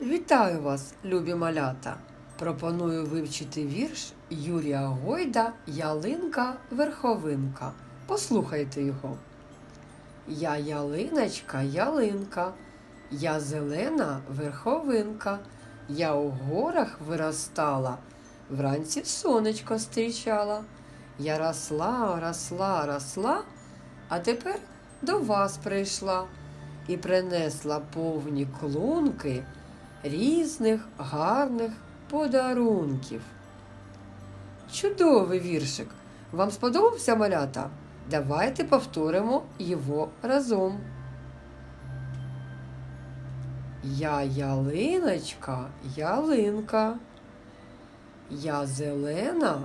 Вітаю вас, любі малята! Пропоную вивчити вірш Юрія Гойда Ялинка Верховинка. Послухайте його. Я ялиночка, ялинка, я зелена верховинка, я у горах виростала, вранці сонечко зустрічала. Я росла, росла, росла, а тепер до вас прийшла і принесла повні клунки різних гарних подарунків. Чудовий віршик! Вам сподобався малята? Давайте повторимо його разом. Я ялиночка, ялинка. Я зелена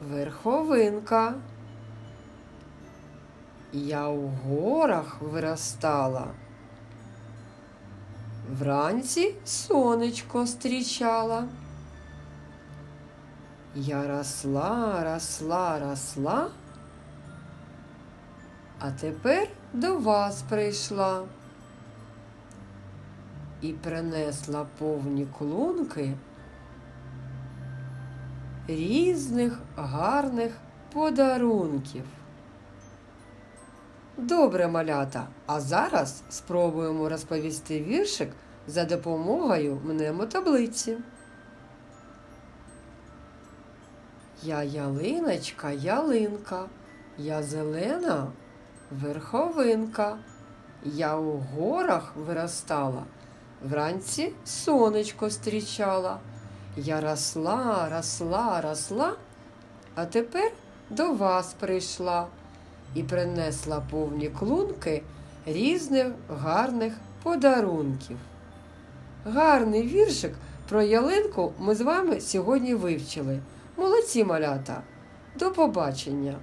верховинка. Я у горах виростала. Вранці сонечко зустрічала. Я росла, росла, росла, а тепер до вас прийшла і принесла повні клунки різних гарних подарунків. Добре, малята. А зараз спробуємо розповісти віршик за допомогою мнемотаблиці. Я ялиночка, ялинка, я зелена верховинка. Я у горах виростала, вранці сонечко зустрічала. Я росла, росла, росла, а тепер до вас прийшла і принесла повні клунки різних гарних подарунків. Гарний віршик про ялинку ми з вами сьогодні вивчили. Молодці малята! До побачення!